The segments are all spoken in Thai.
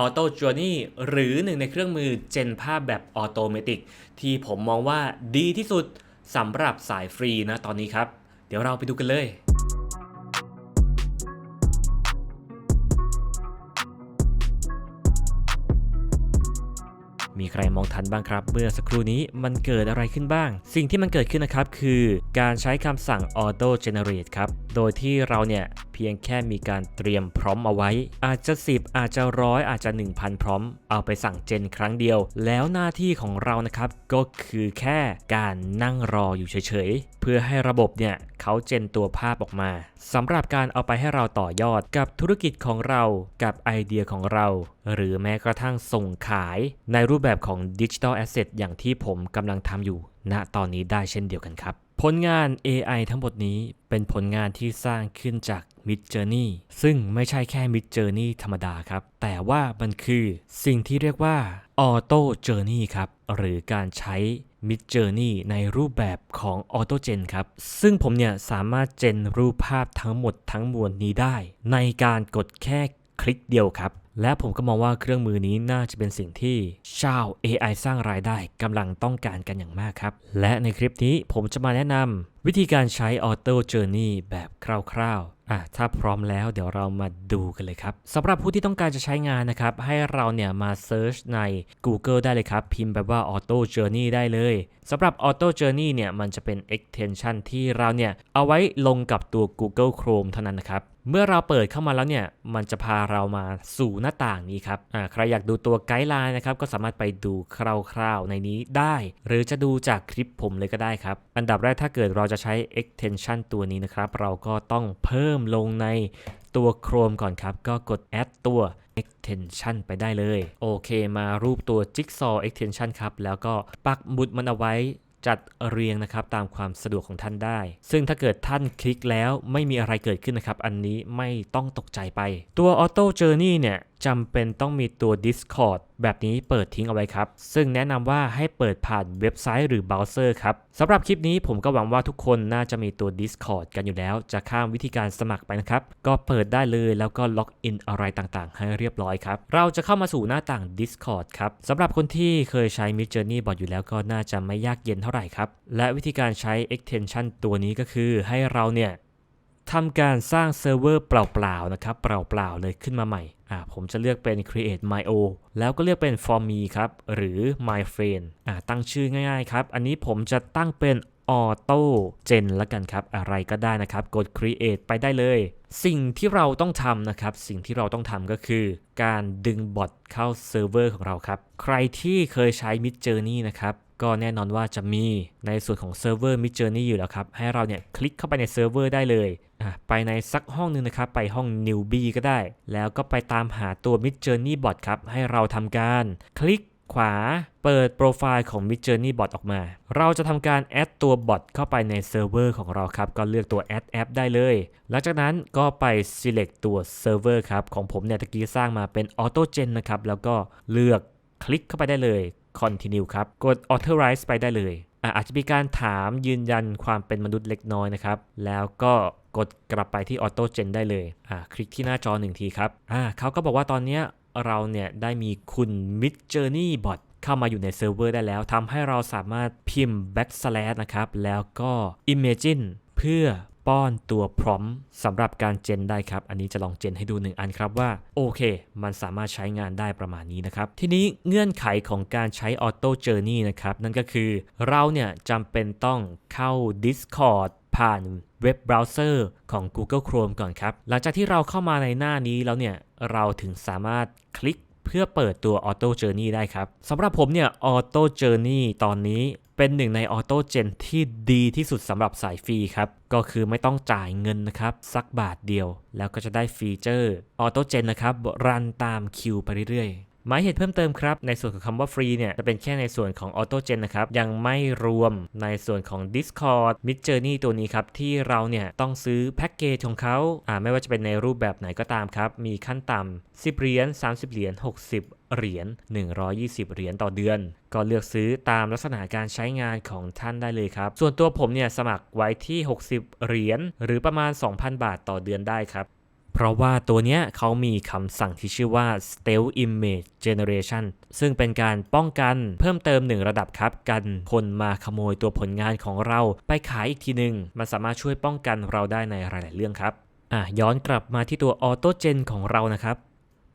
Auto Journey หรือหนึ่งในเครื่องมือเจนภาพแบบออโตเมติกที่ผมมองว่าดีที่สุดสำหรับสายฟรีนะตอนนี้ครับ เดี๋ยวเราไปดูกันเลยมีใครมองทันบ้างครับ เมื่อสักครู่นี้มันเกิดอะไรขึ้นบ้าง สิ่งที่มันเกิดขึ้นนะครับคือการใช้คำสั่ง auto generate ครับ โดยที่เราเนี่ยเพียงแค่มีการเตรียมพร้อมเอาไว้ อาจจะ 10 อาจจะร้อยอาจจะ 1,000 พร้อม เอาไปสั่งเจนครั้งเดียว แล้วหน้าที่ของเรานะครับก็คือแค่การนั่งรออยู่เฉยๆ เพื่อให้ระบบเนี่ยเขาเจนตัวภาพออกมาสำหรับการเอาไปให้เราต่อยอดกับธุรกิจของเรากับไอเดียของเรา หรือแม้กระทั่งส่งขายในรูปแบบของ Digital Asset อย่างที่ผมกำลังทำอยู่ณตอนนี้ได้เช่นเดียวกันครับ ผลงาน AI ทั้งหมดนี้เป็นผลงานที่สร้างขึ้นจาก Mid Journey ซึ่งไม่ใช่แค่ Mid Journey ธรรมดาครับ แต่ว่ามันคือสิ่งที่เรียกว่า Auto Journey ครับ หรือการใช้ Mid Journey ในรูปแบบของ Auto Gen ครับ ซึ่งผมเนี่ยสามารถเจนรูปภาพทั้งหมดทั้งมวลนี้ได้ ในการกดแค่คลิกเดียวครับ และผมก็มองว่าเครื่องมือนี้น่าจะเป็นสิ่งที่ชาว AI สร้างรายได้กำลังต้องการกันอย่างมากครับ และในคลิปนี้ผมจะมาแนะนำวิธีการใช้ Auto Journey แบบคร่าวๆอะถ้าพร้อมแล้วเดี๋ยวเรามาดูกันเลยครับสำหรับผู้ที่ต้องการจะใช้งานนะครับ ให้เราเนี่ยมา Search ใน Google ได้เลยครับ พิมพ์แบบว่า Auto Journey ได้เลยสำหรับ Auto Journey เนี่ยมันจะเป็น extension ที่เราเนี่ยเอาไว้ลงกับตัว Google Chrome เท่านั้นนะครับ เมื่อเราเปิดเข้ามาแล้วเนี่ยมันจะพาเรามาสู่หน้าต่างนี้ครับอ่าใครอยากดูตัวไกด์ไลน์นะครับก็สามารถไปดูคร่าวๆในนี้ได้ หรือจะดูจากคลิปผมเลยก็ได้ครับ อันดับแรกถ้าเกิดเราจะใช้ extension ตัวนี้นะครับ เราก็ต้องเพิ่มลงในตัว Chrome ก่อนครับ ก็กด add ตัว extension ไปได้เลย โอเค มารูปตัว jigsaw extension ครับ แล้วก็ปักหมุดมันเอาไว้ จัดเรียงนะครับตามความสะดวกของท่านได้ ซึ่งถ้าเกิดท่านคลิกแล้วไม่มีอะไรเกิดขึ้นนะครับ อันนี้ไม่ต้องตกใจไป ตัว Auto Journey เนี่ย จำเป็นต้องมีตัว Discord แบบนี้เปิดทิ้งเอาไว้ครับ ซึ่งแนะนำว่าให้เปิดผ่านเว็บไซต์หรือเบราว์เซอร์ครับสำหรับคลิปนี้ผมก็หวังว่าทุกคนน่าจะมีตัว Discord กันอยู่แล้ว จะข้ามวิธีการสมัครไปนะครับ ก็เปิดได้เลยแล้วก็ล็อกอินอะไรต่างๆ ให้เรียบร้อยครับ เราจะเข้ามาสู่หน้าต่าง Discord ครับสำหรับคนที่เคยใช้ Mid Journey บอทอยู่แล้วก็น่าจะไม่ยากเย็นเท่าไหร่ครับ และวิธีการใช้ extension ตัวนี้ก็คือให้เราเนี่ยทำการสร้างเซิร์ฟเวอร์เปล่าๆนะครับเปล่าๆเลยขึ้นมาใหม่ อ่าผมจะเลือกเป็น create my o แล้วก็เลือกเป็น for me ครับ หรือ my friend อ่าตั้งชื่อง่ายๆครับ อันนี้ผมจะตั้งเป็น auto gen ละกันครับ อะไรก็ได้นะครับ กด create ไปได้เลย สิ่งที่เราต้องทำนะครับ สิ่งที่เราต้องทำก็คือ การดึงบอทเข้าเซิร์ฟเวอร์ของเราครับ ใครที่เคยใช้ Mid Journey นะครับก็แน่นอนว่าจะมีในส่วนของเซิร์ฟเวอร์ Mid Journey อยู่แล้วครับ ให้เราเนี่ยคลิกเข้าไปในเซิร์ฟเวอร์ได้เลย ไปในสักห้องหนึงนะครับ ไปห้อง newbie ก็ได้ แล้วก็ไปตามหาตัว Mid Journey Bot ครับ ให้เราทำการคลิกขวาเปิดโปรไฟล์ของ Mid Journey Bot ออกมา เราจะทำการแอดตัวบอทเข้าไปในเซิร์ฟเวอร์ของเราครับ ก็เลือกตัว Add App ได้เลย หลังจากนั้นก็ไป select ตัวเซิร์ฟเวอร์ครับ ของผมเนี่ยตะกี้สร้างมาเป็น Auto Gen นะครับ แล้วก็เลือกคลิกเข้าไปได้เลย Continue ครับ กด Authorize ไปได้เลยอะอาจจะมีการถามยืนยันความเป็นมนุษย์เล็กน้อยนะครับ แล้วก็ กดกลับไปที่ Auto Gen ได้เลยอ่าคลิกที่หน้าจอหนึ่งทีครับอ่าเขาก็บอกว่าตอนเนี้ยเราเนี่ยได้มีคุณ Mid Journey Bot เข้ามาอยู่ในเซิร์ฟเวอร์ได้แล้วทำให้เราสามารถพิมพ์ backslash นะครับ แล้วก็ imagine เพื่อ ป้อนตัวพร้อมสำหรับการเจนได้ครับ อันนี้จะลองเจนให้ดูหนึ่งอันครับว่า โอเค มันสามารถใช้งานได้ประมาณนี้นะครับ ทีนี้เงื่อนไขของการใช้ Auto Journey นะครับ นั่นก็คือเราเนี่ยจำเป็นต้องเข้า Discord ผ่านเว็บเบราว์เซอร์ของ Google Chrome ก่อนครับ หลังจากที่เราเข้ามาในหน้านี้แล้วเนี่ย เราถึงสามารถคลิกเพื่อเปิดตัว Auto Journey ได้ครับสำหรับผมเนี่ย Auto Journey ตอนนี้ เป็นหนึ่งในออโต้เจนที่ดีที่สุดสำหรับสายฟรีครับ ก็คือไม่ต้องจ่ายเงินนะครับ สักบาทเดียว แล้วก็จะได้ฟีเจอร์ออโต้เจนะครับ รันตามคิวไปเรื่อย หมายเหตุเพิ่มเติมครับ ในส่วนของคำว่าฟรีเนี่ย จะเป็นแค่ในส่วนของ Auto Gen นะครับ ยังไม่รวมในส่วนของ Discord Mid Journey ตัวนี้ครับ ที่เราเนี่ย ต้องซื้อแพ็กเกจของเขาอ่าไม่ว่าจะเป็นในรูปแบบไหนก็ตามครับ มีขั้นต่ำ10 เหรียญ 30 เหรียญ 60เหรียญ 120 เหรียญต่อเดือน ก็เลือกซื้อตามลักษณะการใช้งานของท่านได้เลยครับ ส่วนตัวผมเนี่ยสมัครไว้ที่ 60 เหรียญ หรือประมาณ 2,000 บาทต่อเดือนได้ครับ เพราะว่าตัวเนี้ยเขามีคำสั่งที่ชื่อว่า stealth image generation ซึ่งเป็นการป้องกันเพิ่มเติมหนึ่งระดับครับ กันคนมาขโมยตัวผลงานของเราไปขายอีกทีหนึ่งมันสามารถช่วยป้องกันเราได้ในหลาย ๆ เรื่องครับอะย้อนกลับมาที่ตัวออโต้เจนของเรานะครับ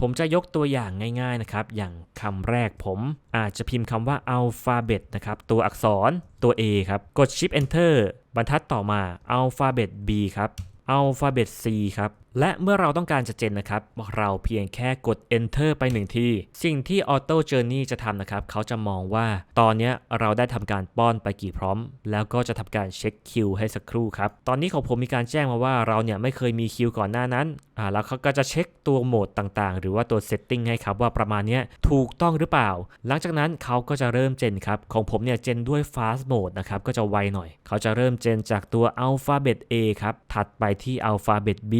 ผมจะยกตัวอย่างง่าย ๆ นะครับ อย่างคำแรกผมอาจจะพิมพ์คำว่า alphabet นะครับ ตัวอักษรตัว A ครับ กด shift enter บรรทัดต่อมา alphabet B ครับ alphabet C ครับ และเมื่อเราต้องการจะเจนนะครับ เราเพียงแค่กด enter ไปหนึ่งที สิ่งที่ auto journey จะทำนะครับ เขาจะมองว่า ตอนนี้เราได้ทำการป้อนไปกี่พร้อม แล้วก็จะทำการเช็คคิวให้สักครู่ครับ ตอนนี้ของผมมีการแจ้งมาว่าเราเนี่ยไม่เคยมีคิวก่อนหน้านั้นอ่าแล้วเขาก็จะเช็คตัวโหมดต่างๆ หรือว่าตัว setting ให้ครับว่าประมาณนี้ถูกต้องหรือเปล่า หลังจากนั้นเขาก็จะเริ่มเจนครับ ของผมเนี่ยเจนด้วย fast mode นะครับก็จะไวหน่อย เขาจะเริ่มเจนจากตัว alphabet A ครับถัดไปที่ alphabet B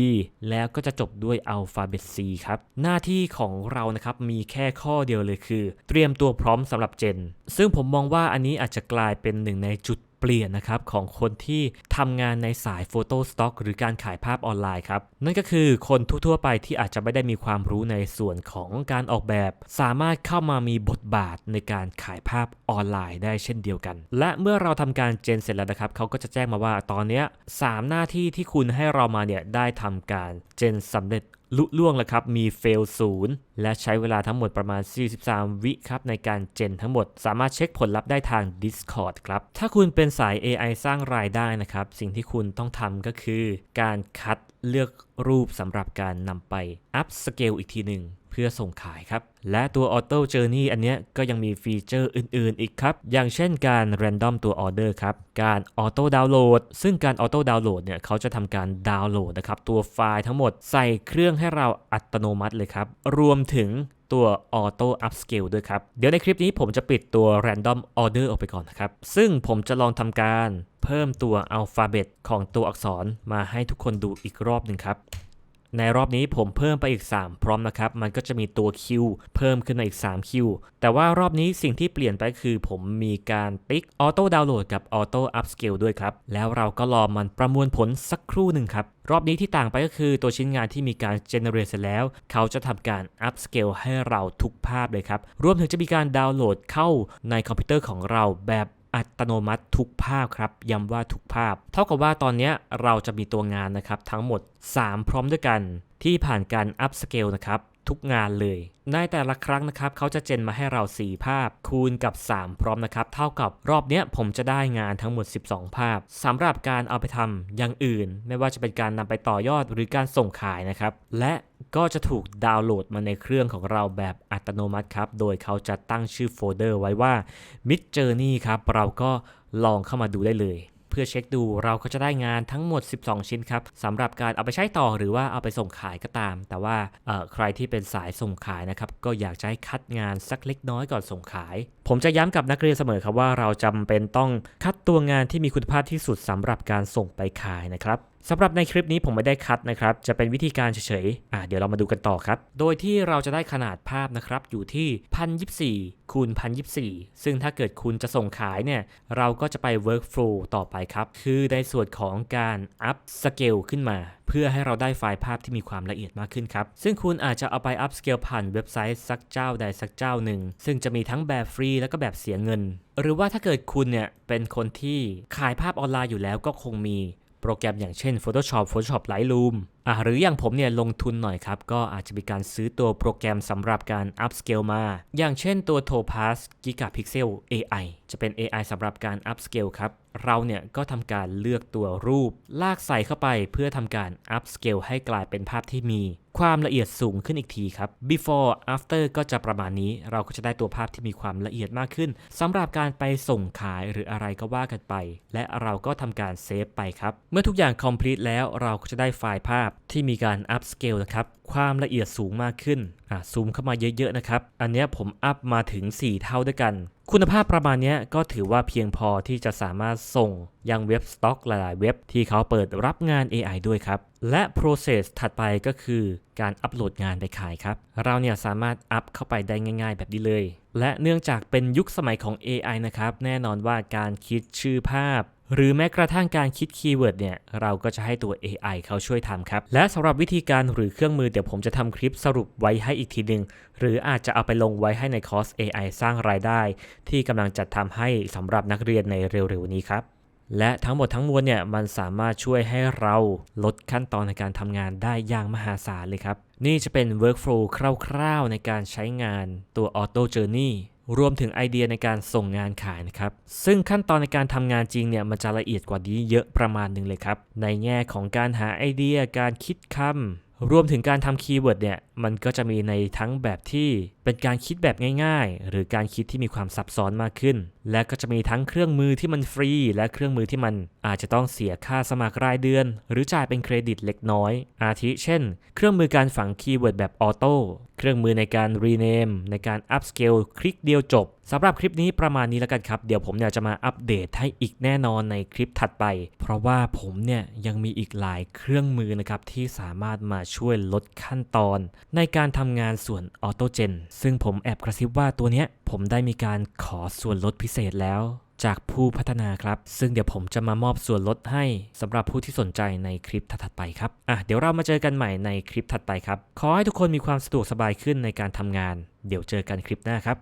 แล้วก็จะจบด้วยอัลฟาเบต C ครับ หน้าที่ของเรานะครับมีแค่ข้อเดียวเลยคือ เตรียมตัวพร้อมสำหรับเจน ซึ่งผมมองว่าอันนี้อาจจะกลายเป็นหนึ่งในจุด เปลี่ยนนะครับของคนที่ทำงานในสายโฟโต้สต็อกหรือการขายภาพออนไลน์ครับ นั่นก็คือคนทั่วๆไปที่อาจจะไม่ได้มีความรู้ในส่วนของการออกแบบ สามารถเข้ามามีบทบาทในการขายภาพออนไลน์ได้เช่นเดียวกัน และเมื่อเราทำการเจนเสร็จแล้วนะครับเขาก็จะแจ้งมาว่าตอนนี้สามหน้าที่ที่คุณให้เรามาเนี่ยได้ทำการเจนสำเร็จ ลุล่วงแล้วครับ มีเฟลศูนย์และใช้เวลาทั้งหมดประมาณ 43 วิครับในการเจนทั้งหมด สามารถเช็คผลลัพธ์ได้ทาง Discord ครับ ถ้าคุณเป็นสาย AI สร้างรายได้นะครับ สิ่งที่คุณต้องทำก็คือ การคัดเลือกรูปสำหรับการนำไปอัพสเกลอีกทีหนึ่ง เพื่อส่งขายครับ และตัว Auto Journey อันเนี้ยก็ยังมีฟีเจอร์อื่นๆ อีกครับ อย่างเช่นการ Random ตัว Order ครับ การ Auto Download ซึ่งการ Auto Download เนี่ยเขาจะทำการดาวน์โหลดนะครับ ตัวไฟล์ทั้งหมดใส่เครื่องให้เราอัตโนมัติเลยครับ รวมถึงตัว Auto Upscale ด้วยครับ เดี๋ยวในคลิปนี้ผมจะปิดตัว Random Order ออกไปก่อนนะครับ ซึ่งผมจะลองทำการเพิ่มตัว Alphabet ของตัวอักษรมาให้ทุกคนดูอีกรอบหนึ่งครับ ในรอบนี้ผมเพิ่มไปอีก 3 พร้อมนะครับ มันก็จะมีตัวคิวเพิ่มขึ้นมาอีก3คิวแต่ว่ารอบนี้สิ่งที่เปลี่ยนไปคือผมมีการติ๊กออโต้ดาวน์โหลดกับออโต้อัพสเกลด้วยครับ แล้วเราก็รอมันประมวลผลสักครู่หนึ่งครับ รอบนี้ที่ต่างไปก็คือตัวชิ้นงานที่มีการเจเนเรตเสร็จแล้ว เขาจะทำการอัพสเกลให้เราทุกภาพเลยครับ รวมถึงจะมีการดาวน์โหลดเข้าในคอมพิวเตอร์ของเราแบบ อัตโนมัติทุกภาพครับย้ำว่าทุกภาพ เท่ากับว่าตอนนี้เราจะมีตัวงานนะครับ ทั้งหมด 3 พร้อมด้วยกัน ที่ผ่านการอัพสเกลนะครับทุกงานเลย ในแต่ละครั้งนะครับเขาจะเจนมาให้เรา 4 ภาพ คูณกับ 3 พร้อมนะครับ เท่ากับรอบเนี้ยผมจะได้งานทั้งหมด 12 ภาพสำหรับการเอาไปทำอย่างอื่น ไม่ว่าจะเป็นการนำไปต่อยอดหรือการส่งขายนะครับ และ ก็จะถูกดาวน์โหลดมาในเครื่องของเราแบบอัตโนมัติครับ โดยเขาจะตั้งชื่อโฟลเดอร์ไว้ว่า Mid Journey ครับ เราก็ลองเข้ามาดูได้เลย เพื่อเช็คดูเราก็จะได้งานทั้งหมด 12 ชิ้นครับสำหรับการเอาไปใช้ต่อหรือว่าเอาไปส่งขายก็ตาม แต่ว่าใครที่เป็นสายส่งขายนะครับ ก็อยากจะให้คัดงานสักเล็กน้อยก่อนส่งขาย ผมจะย้ำกับนักเรียนเสมอครับว่าเราจำเป็นต้องคัดตัวงานที่มีคุณภาพที่สุดสำหรับการส่งไปขายนะครับ สำหรับในคลิปนี้ผมไม่ได้คัดนะครับ จะเป็นวิธีการเฉยๆ อะเดี๋ยวเรามาดูกันต่อครับ โดยที่เราจะได้ขนาดภาพนะครับอยู่ที่ 1024คูณ1024 ซึ่งถ้าเกิดคุณจะส่งขายเนี่ย เราก็จะไป workflow ต่อไปครับ คือในส่วนของการ up scale ขึ้นมา เพื่อให้เราได้ไฟล์ภาพที่มีความละเอียดมากขึ้นครับ ซึ่งคุณอาจจะเอาไป up scale ผ่านเว็บไซต์สักเจ้าใดสักเจ้าหนึ่ง ซึ่งจะมีทั้งแบบฟรีแล้วก็แบบเสียเงิน หรือว่าถ้าเกิดคุณเนี่ยเป็นคนที่ขายภาพออนไลน์อยู่แล้วก็คงมี โปรแกรมอย่างเช่น Photoshop Photoshop Lightroom อะหรืออย่างผมเนี่ยลงทุนหน่อยครับ ก็อาจจะมีการซื้อตัวโปรแกรมสำหรับการ upscale มา อย่างเช่นตัว Topaz Gigapixel AI จะเป็น AI สำหรับการ upscale ครับ เราเนี่ยก็ทำการเลือกตัวรูป ลากใส่เข้าไปเพื่อทำการ upscale ให้กลายเป็นภาพที่มี ความละเอียดสูงขึ้นอีกทีครับ before after ก็จะประมาณนี้เราก็จะได้ตัวภาพที่มีความละเอียดมากขึ้นสำหรับการไปส่งขายหรืออะไรก็ว่ากันไป และเราก็ทำการเซฟไปครับ เมื่อทุกอย่าง complete แล้วเราก็จะได้ไฟล์ภาพที่มีการ upscale นะครับความละเอียดสูงมากขึ้นอะซูมเข้ามาเยอะๆนะครับ อันนี้ผมอัพมาถึง 4 เท่าด้วยกัน คุณภาพประมาณนี้ก็ถือว่าเพียงพอที่จะสามารถส่งยังเว็บสต็อกหลายๆเว็บที่เขาเปิดรับงาน AI ด้วยครับ และ process ถัดไปก็คือการอัปโหลดงานไปขายครับ เราเนี่ยสามารถอัพเข้าไปได้ง่าย ๆ แบบนี้เลย และเนื่องจากเป็นยุคสมัยของ AI นะครับ แน่นอนว่าการคิดชื่อภาพ หรือแม้กระทั่งการคิดคีย์เวิร์ดเนี่ยเราก็จะให้ตัว AI เขาช่วยทำครับ และสำหรับวิธีการหรือเครื่องมือเดี๋ยวผมจะทำคลิปสรุปไว้ให้อีกทีหนึ่งหรืออาจจะเอาไปลงไว้ให้ในคอร์ส AI สร้างรายได้ ที่กำลังจัดทำให้สำหรับนักเรียนในเร็วๆนี้ครับและทั้งหมดทั้งมวลเนี่ยมันสามารถช่วยให้เราลดขั้นตอนในการทำงานได้อย่างมหาศาลเลยครับ นี่จะเป็น workflow คร่าวๆ ในการใช้งานตัว Auto Journey รวมถึงไอเดียในการส่งงานขายนะครับ ซึ่งขั้นตอนในการทำงานจริงเนี่ยมันจะละเอียดกว่านี้เยอะประมาณหนึ่งเลยครับ ในแง่ของการหาไอเดีย การคิดคำรวมถึงการทำคีย์เวิร์ดเนี่ย มันก็จะมีในทั้งแบบที่เป็นการคิดแบบง่าย ๆ หรือการคิดที่มีความซับซ้อนมากขึ้น และก็จะมีทั้งเครื่องมือที่มันฟรี และเครื่องมือที่มันอาจจะต้องเสียค่าสมัครรายเดือน หรือจ่ายเป็นเครดิตเล็กน้อย อาทิเช่น เครื่องมือการฝังคีย์เวิร์ดแบบออโต้เครื่องมือในการ rename ในการ upscale คลิกเดียวจบสำหรับคลิปนี้ประมาณนี้แล้วกันครับ เดี๋ยวผมเนี่ยจะมาอัปเดตให้อีกแน่นอนในคลิปถัดไป เพราะว่าผมเนี่ยยังมีอีกหลายเครื่องมือนะครับที่สามารถมาช่วยลดขั้นตอนในการทำงานส่วนออโตเจนซึ่งผมแอบกระซิบว่าตัวเนี้ย ผมได้มีการขอส่วนลดพิเศษแล้ว จากผู้พัฒนาครับ ซึ่งเดี๋ยวผมจะมามอบส่วนลดให้สำหรับผู้ที่สนใจในคลิปถัดไปครับอะเดี๋ยวเรามาเจอกันใหม่ในคลิปถัดไปครับ ขอให้ทุกคนมีความสะดวกสบายขึ้นในการทำงาน เดี๋ยวเจอกันคลิปหน้าครับ